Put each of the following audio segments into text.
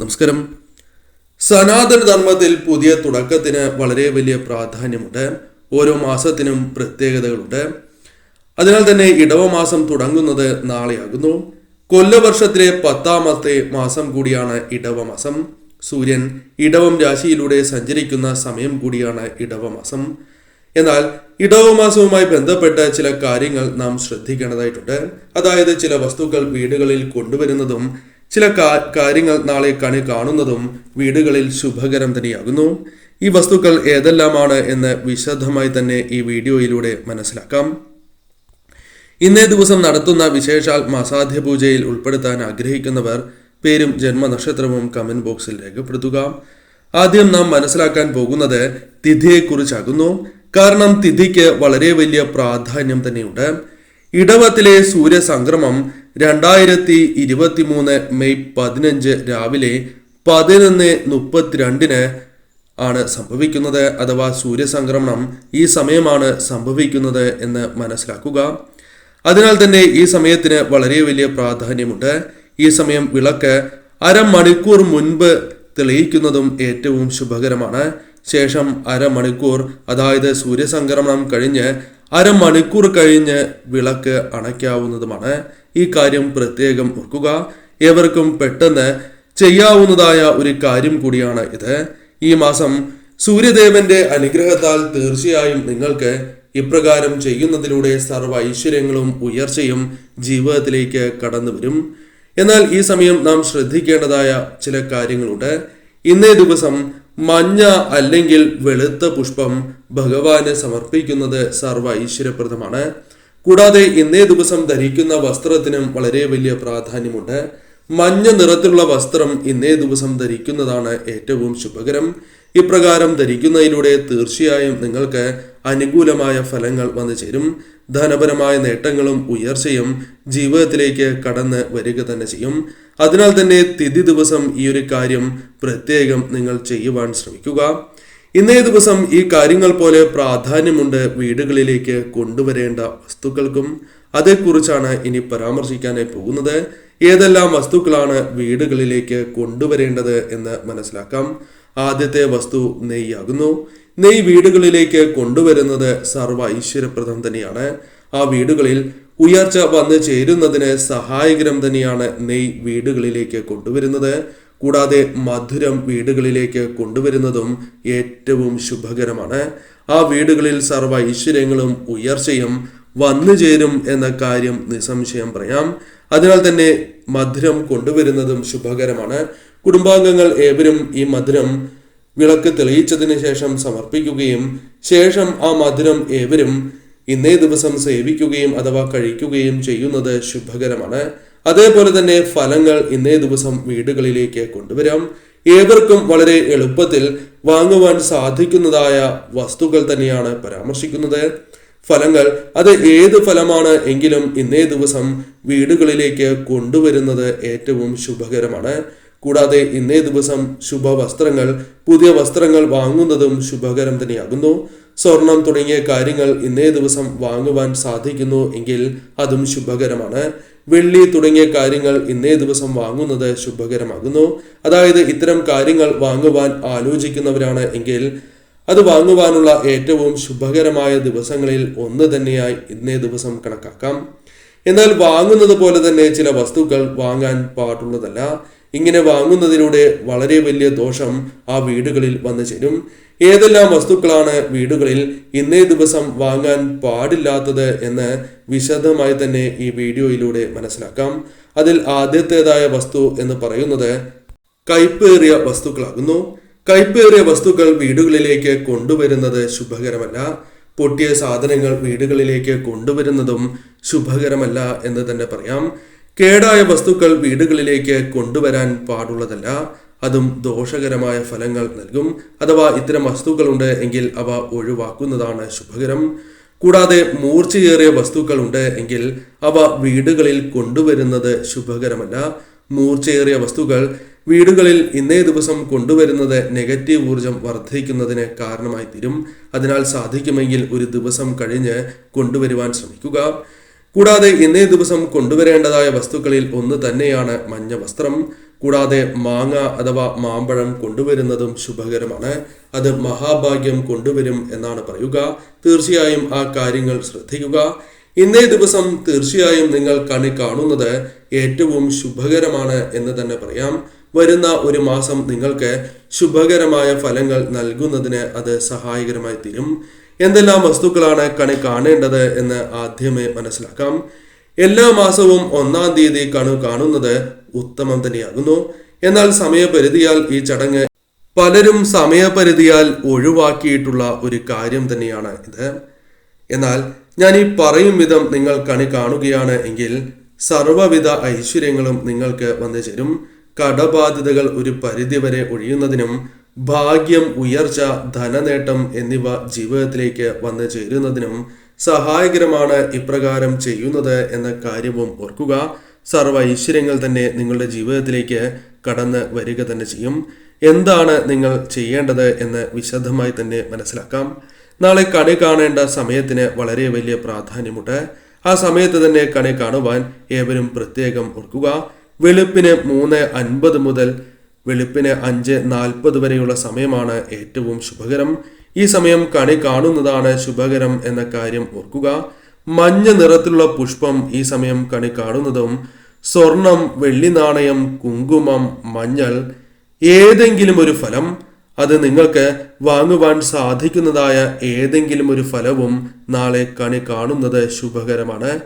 നമസ്കാരം. സനാതന ധർമ്മത്തിൽ പുതിയ തുടക്കത്തിന് വളരെ വലിയ പ്രാധാന്യമുണ്ട്. ഓരോ മാസത്തിനും പ്രത്യേകതകളുണ്ട്. അതിനാൽ തന്നെ ഇടവമാസം തുടങ്ങുന്നത് നാളെയാകുന്നു. കൊല്ലവർഷത്തിലെ പത്താമത്തെ മാസം കൂടിയാണ് ഇടവമാസം. സൂര്യൻ ഇടവം രാശിയിലൂടെ സഞ്ചരിക്കുന്ന സമയം കൂടിയാണ് ഇടവമാസം. എന്നാൽ ഇടവമാസവുമായി ബന്ധപ്പെട്ട ചില കാര്യങ്ങൾ നാം ശ്രദ്ധിക്കേണ്ടതായിട്ടുണ്ട്. അതായത് ചില വസ്തുക്കൾ വീടുകളിൽ കൊണ്ടുവരുന്നതും ചില കാര്യങ്ങൾ നാളെ കണി കാണുന്നതും വീടുകളിൽ ശുഭകരം തന്നെയാകുന്നു. ഈ വസ്തുക്കൾ ഏതെല്ലാമാണ് എന്ന് വിശദമായി തന്നെ ഈ വീഡിയോയിലൂടെ മനസ്സിലാക്കാം. ഇന്നേ ദിവസം നടത്തുന്ന വിശേഷാൽ മാസാധ്യ പൂജയിൽ ഉൾപ്പെടുത്താൻ ആഗ്രഹിക്കുന്നവർ പേരും ജന്മനക്ഷത്രവും കമന്റ് ബോക്സിൽ രേഖപ്പെടുത്തുക. ആദ്യം നാം മനസ്സിലാക്കാൻ പോകുന്നത് തിഥിയെക്കുറിച്ചാകുന്നു. കാരണം തിഥിക്ക് വളരെ വലിയ പ്രാധാന്യം തന്നെയുണ്ട്. ഇടവത്തിലെ സൂര്യസംക്രമം രണ്ടായിരത്തി ഇരുപത്തി മൂന്ന് മെയ് പതിനഞ്ച് രാവിലെ പതിനൊന്ന് മുപ്പത്തിരണ്ടിന് ആണ് സംഭവിക്കുന്നത് അഥവാ സൂര്യസംക്രമണം ഈ സമയമാണ് സംഭവിക്കുന്നത് എന്ന് മനസ്സിലാക്കുക. അതിനാൽ തന്നെ ഈ സമയത്തിന് വളരെ വലിയ പ്രാധാന്യമുണ്ട്. ഈ സമയം വിളക്ക് അരമണിക്കൂർ മുൻപ് തെളിയിക്കുന്നതും ഏറ്റവും ശുഭകരമാണ്. ശേഷം അരമണിക്കൂർ അതായത് സൂര്യസംക്രമണം കഴിഞ്ഞ് അരമണിക്കൂർ കഴിഞ്ഞ് വിളക്ക് അണയ്ക്കാവുന്നതുമാണ്. ഈ കാര്യം പ്രത്യേകം ഓർക്കുക. ഏവർക്കും പെട്ടെന്ന് ചെയ്യാവുന്നതായ ഒരു കാര്യം കൂടിയാണ് ഇത്. ഈ മാസം സൂര്യദേവന്റെ അനുഗ്രഹത്താൽ തീർച്ചയായും നിങ്ങൾക്ക് ഇപ്രകാരം ചെയ്യുന്നതിലൂടെ സർവ ഐശ്വര്യങ്ങളും ഉയർച്ചയും ജീവിതത്തിലേക്ക് കടന്നു വരും. എന്നാൽ ഈ സമയം നാം ശ്രദ്ധിക്കേണ്ടതായ ചില കാര്യങ്ങളുണ്ട്. ഇന്നേ ദിവസം മഞ്ഞ അല്ലെങ്കിൽ വെളുത്ത പുഷ്പം ഭഗവാന് സമർപ്പിക്കുന്നത് സർവ ഐശ്വര്യപ്രദമാണ്. കൂടാതെ ഇന്നേ ദിവസം ധരിക്കുന്ന വസ്ത്രത്തിനും വളരെ വലിയ പ്രാധാന്യമുണ്ട്. മഞ്ഞ നിറത്തിലുള്ള വസ്ത്രം ഇന്നേ ദിവസം ധരിക്കുന്നതാണ് ഏറ്റവും ശുഭകരം. ഇപ്രകാരം ധരിക്കുന്നതിലൂടെ തീർച്ചയായും നിങ്ങൾക്ക് അനുകൂലമായ ഫലങ്ങൾ വന്നു ചേരും. ധനപരമായ നേട്ടങ്ങളും ഉയർച്ചയും ജീവിതത്തിലേക്ക് കടന്ന് വരിക തന്നെ ചെയ്യും. അതിനാൽ തന്നെ തിഥി ദിവസം ഈ ഒരു കാര്യം പ്രത്യേകം നിങ്ങൾ ചെയ്യുവാൻ ശ്രമിക്കുക. ഇന്നേ ദിവസം ഈ കാര്യങ്ങൾ പോലെ പ്രാധാന്യമുണ്ട് വീടുകളിലേക്ക് കൊണ്ടുവരേണ്ട വസ്തുക്കൾക്കും. അതേക്കുറിച്ചാണ് ഇനി പരാമർശിക്കാനായി പോകുന്നത്. ഏതെല്ലാം വസ്തുക്കളാണ് വീടുകളിലേക്ക് കൊണ്ടുവരേണ്ടത് എന്ന് മനസ്സിലാക്കാം. ആദ്യത്തെ വസ്തു നെയ്യാകുന്നു. നെയ് വീടുകളിലേക്ക് കൊണ്ടുവരുന്നത് സർവ ഐശ്വര്യപ്രദം തന്നെയാണ്. ആ വീടുകളിൽ ഉയർച്ച വന്നു ചേരുന്നതിന് സഹായകരം തന്നെയാണ് നെയ് വീടുകളിലേക്ക് കൊണ്ടുവരുന്നത്. കൂടാതെ മധുരം വീടുകളിലേക്ക് കൊണ്ടുവരുന്നതും ഏറ്റവും ശുഭകരമാണ്. ആ വീടുകളിൽ സർവ ഐശ്വര്യങ്ങളും ഉയർച്ചയും വന്നു ചേരും എന്ന കാര്യം നിസ്സംശയം പറയാം. അതിനാൽ തന്നെ മധുരം കൊണ്ടുവരുന്നതും ശുഭകരമാണ്. കുടുംബാംഗങ്ങൾ ഏവരും ഈ മധുരം വിളക്ക് തെളിയിച്ചതിന് ശേഷം സമർപ്പിക്കുകയും ശേഷം ആ മധുരം ഏവരും ഇന്നേ ദിവസം സേവിക്കുകയും അഥവാ കഴിക്കുകയും ചെയ്യുന്നത് ശുഭകരമാണ്. അതേപോലെ തന്നെ ഫലങ്ങൾ ഇന്നേ ദിവസം വീടുകളിലേക്ക് കൊണ്ടുവരാം. ഏവർക്കും വളരെ എളുപ്പത്തിൽ വാങ്ങുവാൻ സാധിക്കുന്നതായ വസ്തുക്കൾ തന്നെയാണ് പരാമർശിക്കുന്നത്. ഫലങ്ങൾ അത് ഏത് ഫലമാണ് എങ്കിലും ഇന്നേ ദിവസം വീടുകളിലേക്ക് കൊണ്ടുവരുന്നത് ഏറ്റവും ശുഭകരമാണ്. കൂടാതെ ഇന്നേ ദിവസം ശുഭവസ്ത്രങ്ങൾ പുതിയ വസ്ത്രങ്ങൾ വാങ്ങുന്നതും ശുഭകരം തന്നെയാകുന്നു. സ്വർണം തുടങ്ങിയ കാര്യങ്ങൾ ഇന്നേ ദിവസം വാങ്ങുവാൻ സാധിക്കുന്നു എങ്കിൽ അതും ശുഭകരമാണ്. വെള്ളി തുടങ്ങിയ കാര്യങ്ങൾ ഇന്നേ ദിവസം വാങ്ങുന്നത് ശുഭകരമാകുന്നു. അതായത് ഇത്തരം കാര്യങ്ങൾ വാങ്ങുവാൻ ആലോചിക്കുന്നവരാണ് എങ്കിൽ അത് വാങ്ങുവാനുള്ള ഏറ്റവും ശുഭകരമായ ദിവസങ്ങളിൽ ഒന്ന് തന്നെയായി ഇന്നേ ദിവസം കണക്കാക്കാം. എന്നാൽ വാങ്ങുന്നത് പോലെ തന്നെ ചില വസ്തുക്കൾ വാങ്ങാൻ പാടുള്ളതല്ല. ഇങ്ങനെ വാങ്ങുന്നതിലൂടെ വളരെ വലിയ ദോഷം ആ വീടുകളിൽ വന്നു ചേരും. ഏതെല്ലാം വസ്തുക്കളാണ് വീടുകളിൽ ഇന്നേ ദിവസം വാങ്ങാൻ പാടില്ലാത്തത് എന്ന് വിശദമായി തന്നെ ഈ വീഡിയോയിലൂടെ മനസ്സിലാക്കാം. അതിൽ ആദ്യത്തേതായ വസ്തു എന്ന് പറയുന്നത് കയ്പേറിയ വസ്തുക്കളാകുന്നു. കയ്പേറിയ വസ്തുക്കൾ വീടുകളിലേക്ക് കൊണ്ടുവരുന്നത് ശുഭകരമല്ല. പൊട്ടിയ സാധനങ്ങൾ വീടുകളിലേക്ക് കൊണ്ടുവരുന്നതും ശുഭകരമല്ല എന്ന് തന്നെ പറയാം. കേടായ വസ്തുക്കൾ വീടുകളിലേക്ക് കൊണ്ടുവരാൻ പാടുള്ളതല്ല. അതും ദോഷകരമായ ഫലങ്ങൾ നൽകും. അഥവാ ഇത്തരം വസ്തുക്കളുണ്ട് എങ്കിൽ അവ ഒഴിവാക്കുന്നതാണ് ശുഭകരം. കൂടാതെ മൂർച്ചയേറിയ വസ്തുക്കളുണ്ട് എങ്കിൽ അവ വീടുകളിൽ കൊണ്ടുവരുന്നത് ശുഭകരമല്ല. മൂർച്ചയേറിയ വസ്തുക്കൾ വീടുകളിൽ ഇന്നേ ദിവസം കൊണ്ടുവരുന്നത് നെഗറ്റീവ് ഊർജം വർദ്ധിക്കുന്നതിന് കാരണമായി തീരും അതിനാൽ സാധിക്കുമെങ്കിൽ ഒരു ദിവസം കഴിഞ്ഞ് കൊണ്ടുവരുവാൻ ശ്രമിക്കുക. കൂടാതെ ഇന്നേ ദിവസം കൊണ്ടുവരേണ്ടതായ വസ്തുക്കളിൽ ഒന്ന് തന്നെയാണ് മഞ്ഞ വസ്ത്രം. കൂടാതെ മാങ്ങ അഥവാ മാമ്പഴം കൊണ്ടുവരുന്നതും ശുഭകരമാണ്. അത് മഹാഭാഗ്യം കൊണ്ടുവരും എന്നാണ് പറയുക. തീർച്ചയായും ആ കാര്യങ്ങൾ ശ്രദ്ധിക്കുക. ഇന്നേ ദിവസം തീർച്ചയായും നിങ്ങൾ കണി കാണുന്നത് ഏറ്റവും ശുഭകരമാണ് എന്ന് തന്നെ പറയാം. വരുന്ന ഒരു മാസം നിങ്ങൾക്ക് ശുഭകരമായ ഫലങ്ങൾ നൽകുന്നതിന് അത് സഹായകരമായി തീരും. എന്തെല്ലാം വസ്തുക്കളാണ് കണി കാണേണ്ടത് എന്ന് ആദ്യമേ മനസ്സിലാക്കാം. എല്ലാ മാസവും ഒന്നാം തീയതി കണു കാണുന്നത് ഉത്തമം തന്നെയാകുന്നു. എന്നാൽ സമയപരിധിയാൽ ഈ ചടങ്ങ് പലരും സമയപരിധിയാൽ ഒഴിവാക്കിയിട്ടുള്ള ഒരു കാര്യം തന്നെയാണ് ഇത്. എന്നാൽ ഞാൻ ഈ പറയും വിധം നിങ്ങൾ കണി കാണുകയാണ് എങ്കിൽ സർവവിധ ഐശ്വര്യങ്ങളും നിങ്ങൾക്ക് വന്നു ചേരും കടബാധ്യതകൾ ഒരു പരിധിവരെ ഒഴിയുന്നതിനും ഭാഗ്യം ഉയർച്ച ധനനേട്ടം എന്നിവ ജീവിതത്തിലേക്ക് വന്നു ചേരുന്നതിനും സഹായകരമാണ് ഇപ്രകാരം ചെയ്യുന്നത് എന്ന കാര്യവും ഓർക്കുക. സർവ ഐശ്വര്യങ്ങൾ തന്നെ നിങ്ങളുടെ ജീവിതത്തിലേക്ക് കടന്ന് വരിക തന്നെ ചെയ്യും. എന്താണ് നിങ്ങൾ ചെയ്യേണ്ടത് എന്ന് വിശദമായി തന്നെ മനസ്സിലാക്കാം. നാളെ കണി കാണേണ്ട സമയത്തിന് വളരെ വലിയ പ്രാധാന്യമുണ്ട്. ആ സമയത്ത് തന്നെ കണി കാണുവാൻ ഏവരും പ്രത്യേകം ഓർക്കുക. വെളുപ്പിന് മൂന്ന് അൻപത് മുതൽ വെളുപ്പിന് അഞ്ച് നാൽപ്പത് വരെയുള്ള സമയമാണ് ഏറ്റവും ശുഭകരം. ഈ സമയം കണി കാണുന്നതാണ് ശുഭകരം എന്ന കാര്യം ഓർക്കുക. മഞ്ഞ നിറത്തിലുള്ള പുഷ്പം ഈ സമയം കണി കാണുന്നതും സ്വർണം വെള്ളി നാണയം കുങ്കുമം മഞ്ഞൾ ഏതെങ്കിലും ഒരു ഫലം. അത് നിങ്ങൾക്ക് വാങ്ങുവാൻ സാധിക്കുന്നതായ ഏതെങ്കിലും ഒരു ഫലവും നാളെ കണി കാണുന്നത് ശുഭകരമാണ്.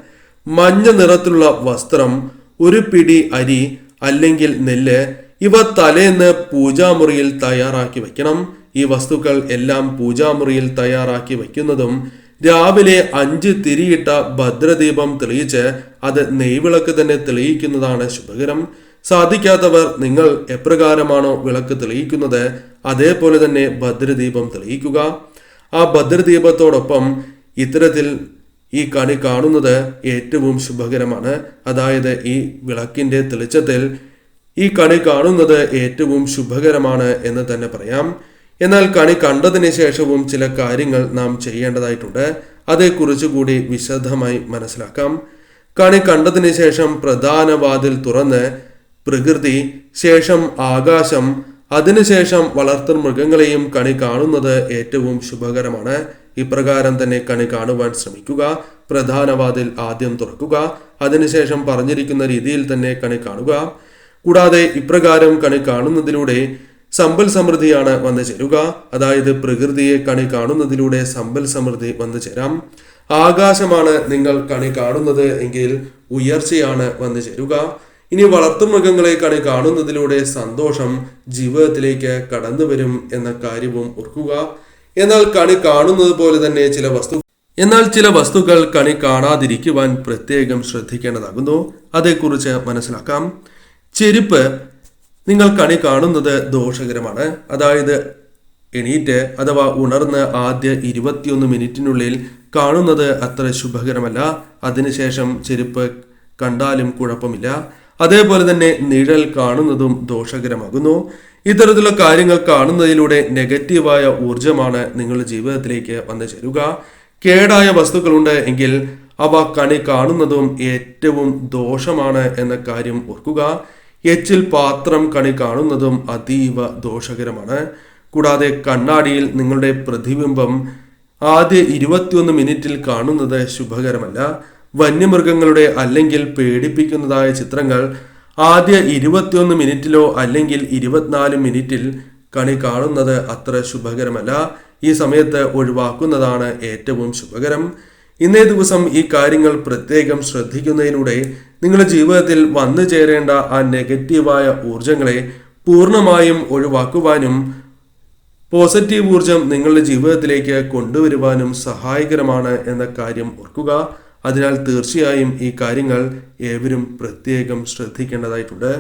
മഞ്ഞ നിറത്തിലുള്ള വസ്ത്രം ഒരു പിടി അരി അല്ലെങ്കിൽ നെല്ല് ഇവ തലേന്ന് പൂജാമുറിയിൽ തയ്യാറാക്കി വയ്ക്കണം. ഈ വസ്തുക്കൾ എല്ലാം പൂജാമുറിയിൽ തയ്യാറാക്കി വയ്ക്കുന്നതും രാവിലെ അഞ്ച് തിരിയിട്ട ഭദ്രദീപം തെളിയിച്ച് അത് നെയ്വിളക്ക് തന്നെ തെളിയിക്കുന്നതാണ് ശുഭകരം. സാധിക്കാത്തവർ നിങ്ങൾ എപ്രകാരമാണോ വിളക്ക് തെളിയിക്കുന്നത് അതേപോലെ തന്നെ ഭദ്രദീപം തെളിയിക്കുക. ആ ഭദ്രദീപത്തോടൊപ്പം ഇത്തരത്തിൽ ഈ കണി കാണുന്നത് ഏറ്റവും ശുഭകരമാണ്. അതായത് ഈ വിളക്കിന്റെ തെളിച്ചത്തിൽ ഈ കണി കാണുന്നത് ഏറ്റവും ശുഭകരമാണ് എന്ന് തന്നെ പറയാം. എന്നാൽ കണി കണ്ടതിന് ശേഷവും ചില കാര്യങ്ങൾ നാം ചെയ്യേണ്ടതായിട്ടുണ്ട്. അതേക്കുറിച്ച് കൂടി വിശദമായി മനസ്സിലാക്കാം. കണി കണ്ടതിന് ശേഷം പ്രധാന വാതിൽ തുറന്ന് പ്രകൃതി ശേഷം ആകാശം അതിനുശേഷം വളർത്തു മൃഗങ്ങളെയും കണി കാണുന്നത് ഏറ്റവും ശുഭകരമാണ്. ഇപ്രകാരം തന്നെ കണി കാണുവാൻ ശ്രമിക്കുക പ്രധാന വാതിൽ ആദ്യം തുറക്കുക അതിനുശേഷം പറഞ്ഞിരിക്കുന്ന രീതിയിൽ തന്നെ കണി കാണുക. കൂടാതെ ഇപ്രകാരം കണി കാണുന്നതിലൂടെ സമ്പൽ സമൃദ്ധിയാണ് വന്നു ചേരുക. അതായത് പ്രകൃതിയെ കണി കാണുന്നതിലൂടെ സമ്പൽ സമൃദ്ധി വന്നു ചേരാം. ആകാശമാണ് നിങ്ങൾ കണി കാണുന്നത് എങ്കിൽ ഉയർച്ചയാണ് വന്നു ചേരുക. ഇനി വളർത്തുമൃഗങ്ങളെ കണി കാണുന്നതിലൂടെ സന്തോഷം ജീവിതത്തിലേക്ക് കടന്നു വരും എന്ന കാര്യവും ഓർക്കുക. എന്നാൽ കണി കാണുന്നത് പോലെ തന്നെ ചില വസ്തു എന്നാൽ ചില വസ്തുക്കൾ കണി കാണാതിരിക്കുവാൻ പ്രത്യേകം ശ്രദ്ധിക്കേണ്ടതാകുന്നു. അതേക്കുറിച്ച് മനസ്സിലാക്കാം. ചെരുപ്പ് നിങ്ങൾ കണി കാണുന്നത് ദോഷകരമാണ്. അതായത് എണീറ്റ് അഥവാ ഉണർന്ന് ആദ്യ ഇരുപത്തിയൊന്ന് മിനിറ്റിനുള്ളിൽ കാണുന്നത് അത്ര ശുഭകരമല്ല. അതിനുശേഷം ചെരുപ്പ് കണ്ടാലും കുഴപ്പമില്ല. അതേപോലെ തന്നെ നിഴൽ കാണുന്നതും ദോഷകരമാകുന്നു. ഇത്തരത്തിലുള്ള കാര്യങ്ങൾ കാണുന്നതിലൂടെ നെഗറ്റീവായ ഊർജമാണ് നിങ്ങളുടെ ജീവിതത്തിലേക്ക് വന്നു ചേരുക. കേടായ വസ്തുക്കളുണ്ട് എങ്കിൽ അവ കണി കാണുന്നതും ഏറ്റവും ദോഷമാണ് എന്ന കാര്യം ഓർക്കുക. എച്ചിൽ പാത്രം കണി കാണുന്നതും അതീവ ദോഷകരമാണ്. കൂടാതെ കണ്ണാടിയിൽ നിങ്ങളുടെ പ്രതിബിംബം ആദ്യ ഇരുപത്തിയൊന്ന് മിനിറ്റിൽ കാണുന്നത് ശുഭകരമല്ല. വന്യമൃഗങ്ങളുടെ അല്ലെങ്കിൽ പേടിപ്പിക്കുന്നതായ ചിത്രങ്ങൾ ആദ്യ ഇരുപത്തിയൊന്ന് മിനിറ്റിലോ അല്ലെങ്കിൽ ഇരുപത്തിനാല് മിനിറ്റിൽ കണി കാണുന്നത് അത്ര ശുഭകരമല്ല. ഈ സമയത്ത് ഒഴിവാക്കുന്നതാണ് ഏറ്റവും ശുഭകരം. ഇന്നേ ദിവസം ഈ കാര്യങ്ങൾ പ്രത്യേകം ശ്രദ്ധിക്കുന്നതിലൂടെ നിങ്ങളുടെ ജീവിതത്തിൽ വന്നു ചേരേണ്ട ആ നെഗറ്റീവായ ഊർജങ്ങളെ പൂർണമായും ഒഴിവാക്കുവാനും പോസിറ്റീവ് ഊർജം നിങ്ങളുടെ ജീവിതത്തിലേക്ക് കൊണ്ടുവരുവാനും സഹായകരമാണ് എന്ന കാര്യം ഓർക്കുക. അതിനാൽ തീർച്ചയായും ഈ കാര്യങ്ങൾ ഏവരും പ്രത്യേകം ശ്രദ്ധിക്കേണ്ടതായിട്ടുണ്ട്.